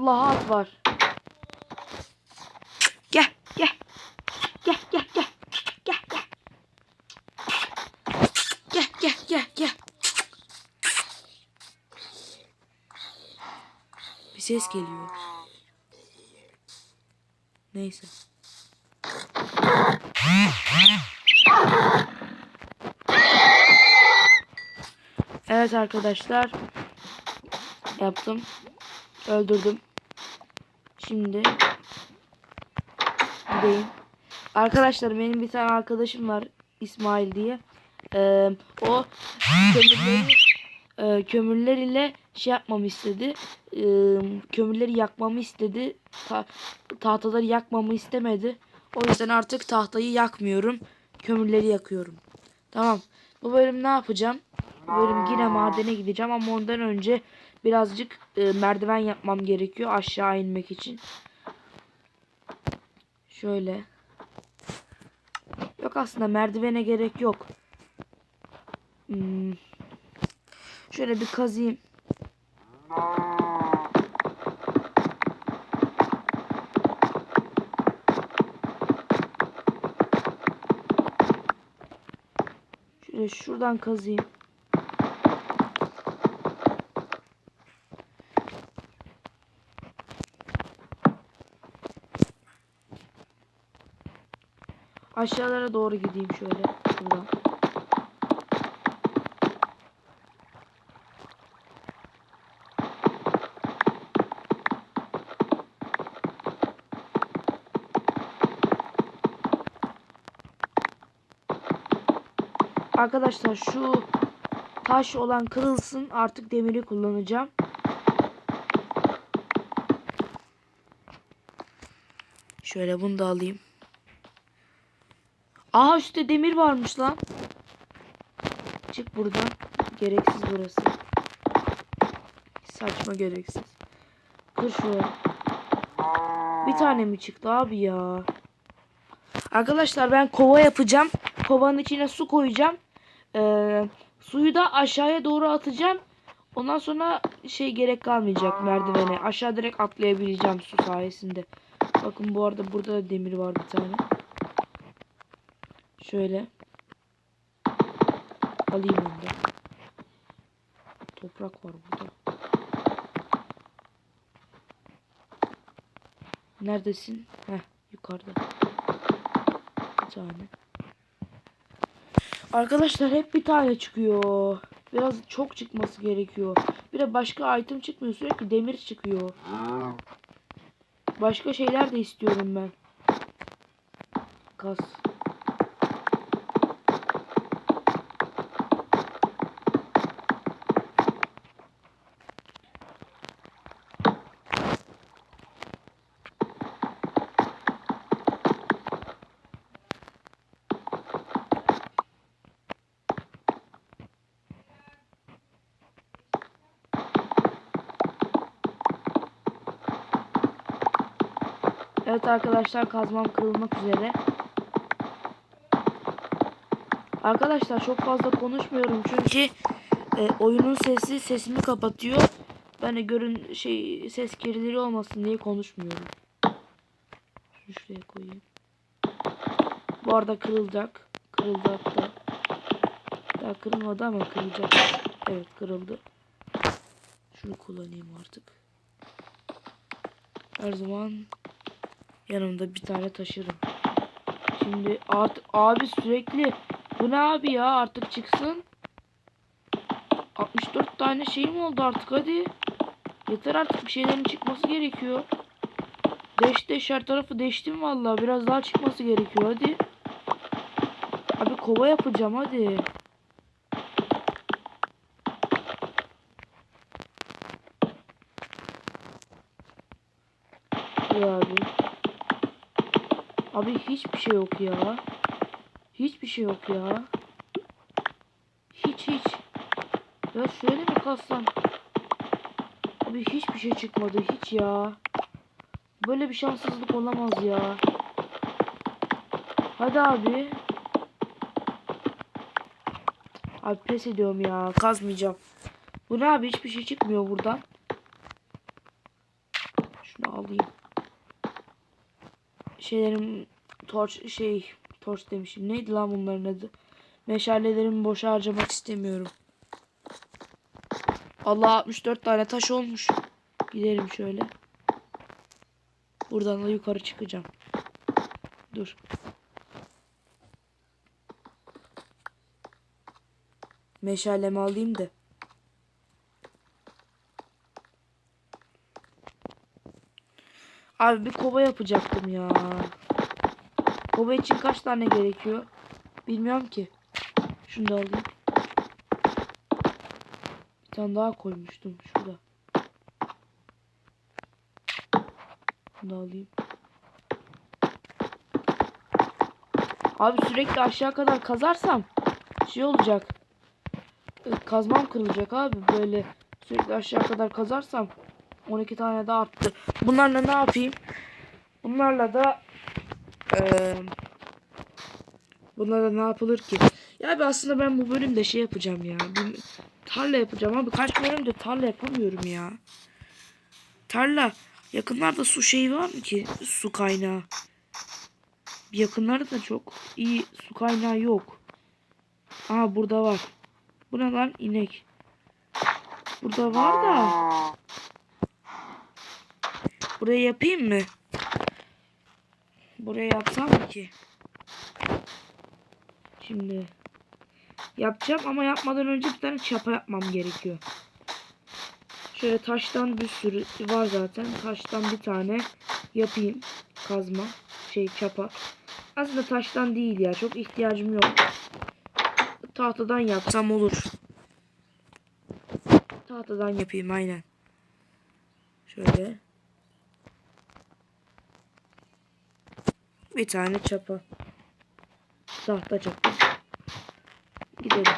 Allah at var. Gel gel. Gel gel gel. Gel gel. Gel gel gel gel. Bir ses geliyor. Neyse. Evet arkadaşlar. Yaptım. Öldürdüm. Şimdi gideyim. Arkadaşlar benim bir tane arkadaşım var İsmail diye. Ee, o kömürleri e, kömürler ile şey yapmamı istedi. Ee, kömürleri yakmamı istedi. Ta- tahtaları yakmamı istemedi. O yüzden artık tahtayı yakmıyorum. Kömürleri yakıyorum. Tamam. Bu bölüm ne yapacağım? Bu bölüm yine madene gideceğim ama ondan önce birazcık e, merdiven yapmam gerekiyor aşağı inmek için. Şöyle. Yok aslında merdivene gerek yok. Hmm. Şöyle bir kazayım. Şöyle şuradan kazayım. Aşağılara doğru gideyim şöyle. Şuradan. Arkadaşlar şu taş olan kırılsın artık demiri kullanacağım. Şöyle bunu da alayım. Aha üstte demir varmış lan. Çık buradan. Gereksiz burası. Saçma gereksiz. Kır şuraya. Bir tane mi çıktı abi ya? Arkadaşlar ben kova yapacağım. Kovanın içine su koyacağım. Ee, suyu da aşağıya doğru atacağım. Ondan sonra şey gerek kalmayacak merdivene. Aşağı direkt atlayabileceğim su sayesinde. Bakın bu arada burada da demir var bir tane. Şöyle. Alayım onu da. Toprak var burada. Neredesin? Heh yukarıda. Bir tane. Arkadaşlar hep bir tane çıkıyor. Biraz çok çıkması gerekiyor. Bir de başka item çıkmıyor. Sürekli demir çıkıyor. Başka şeyler de istiyorum ben. Kas. Evet arkadaşlar kazmam kırılmak üzere. Arkadaşlar çok fazla konuşmuyorum çünkü e, oyunun sesi sesimi kapatıyor. Ben de görün şey ses gerileri olmasın diye konuşmuyorum. Şunu şuraya koyayım. Bu arada kırılacak. Kırıldı hatta. Daha kırılmadı ama kırılacak. Evet kırıldı. Şunu kullanayım artık. Her zaman yanımda bir tane taşırım. Şimdi artık abi sürekli bu ne abi ya artık çıksın. 64 tane şeyim oldu artık hadi. Yeter artık bir şeylerin çıkması gerekiyor. Deşti her tarafı deştim vallahi biraz daha çıkması gerekiyor hadi. Abi kova yapacağım hadi. Ya abi. Abi hiçbir şey yok ya. Hiçbir şey yok ya. Hiç hiç. Ya şöyle mi kalsam? Abi hiçbir şey çıkmadı hiç ya. Böyle bir şanssızlık olamaz ya. Hadi abi. Abi pes ediyorum ya. Kazmayacağım. Bu ne abi hiçbir şey çıkmıyor buradan. Şunu alayım. Şeylerim torç şey torç demişim. Neydi lan bunların adı? Meşalelerimi boşa harcamak istemiyorum. Allah 64 tane taş olmuş. Gidelim şöyle. Buradan da yukarı çıkacağım. Dur. Meşalemi alayım da. Abi bir kova yapacaktım ya. Kova için kaç tane gerekiyor? Bilmiyorum ki. Şunu da alayım. Bir tane daha koymuştum şurada. Bunu da alayım. Abi sürekli aşağı kadar kazarsam şey olacak. Kazmam kırılacak abi böyle sürekli aşağı kadar kazarsam 12 tane daha arttı. Bunlarla ne yapayım? Bunlarla da eee bunlarla ne yapılır ki? Ya abi aslında ben bu bölümde şey yapacağım ya. Bir tarla yapacağım abi. Kaç bölümde tarla yapamıyorum ya. Tarla. Yakınlarda su şeyi var mı ki? Su kaynağı. Yakınlarda da çok iyi su kaynağı yok. Aha burada var. Bu ne lan? İnek. Burada var da. Burayı yapayım mı? Buraya yapsam mı ki? Şimdi yapacağım ama yapmadan önce bir tane çapa yapmam gerekiyor. Şöyle taştan bir sürü var zaten. Taştan bir tane yapayım. Kazma. Şey çapa. Aslında taştan değil ya. Çok ihtiyacım yok. Tahtadan yapsam olur. Tahtadan yapayım aynen. Şöyle. Bir tane çapa. Tahta çapa. Gidelim.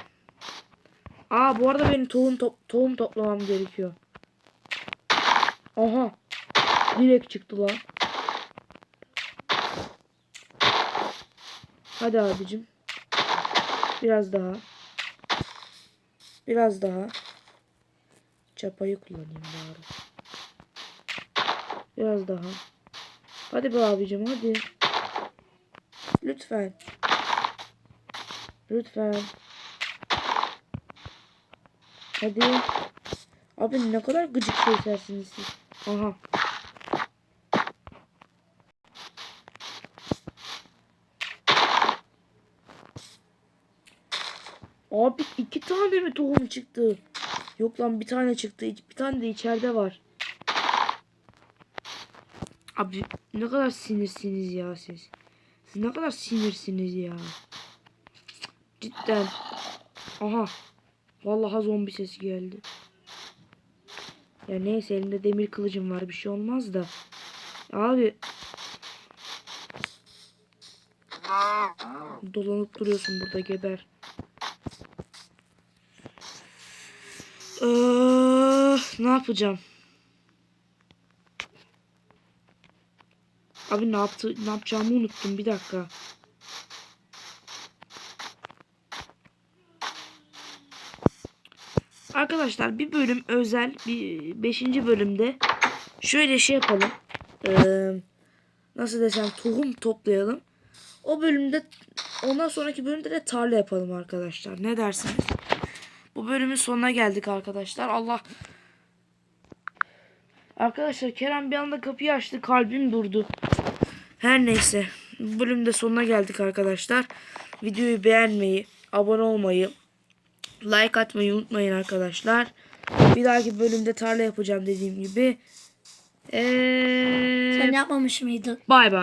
Aa bu arada benim tohum top tohum toplamam gerekiyor. Aha. Direkt çıktı lan. Hadi abicim. Biraz daha. Biraz daha. Çapayı kullanayım bari. Biraz daha. Hadi be abicim hadi. Lütfen. Lütfen. Hadi. Abi ne kadar gıcık şeylersiniz siz. Aha. Abi iki tane mi tohum çıktı? Yok lan bir tane çıktı. Bir tane de içeride var. Abi ne kadar sinirsiniz ya siz. Siz ne kadar sinirsiniz ya. Cidden. Aha. Vallahi zombi sesi geldi. Ya neyse elimde demir kılıcım var bir şey olmaz da. Abi. Dolanıp duruyorsun burada geber. Ee, ne yapacağım? Abi ne yaptı ne yapacağımı unuttum bir dakika. Arkadaşlar bir bölüm özel bir 5. bölümde şöyle şey yapalım. Ee, nasıl desem tohum toplayalım. O bölümde ondan sonraki bölümde de tarla yapalım arkadaşlar. Ne dersiniz? Bu bölümün sonuna geldik arkadaşlar. Allah Arkadaşlar Kerem bir anda kapıyı açtı. Kalbim durdu. Her neyse. Bu bölümde sonuna geldik arkadaşlar. Videoyu beğenmeyi, abone olmayı, like atmayı unutmayın arkadaşlar. Bir dahaki bölümde tarla yapacağım dediğim gibi. Eee Sen yapmamış mıydın? bay bay.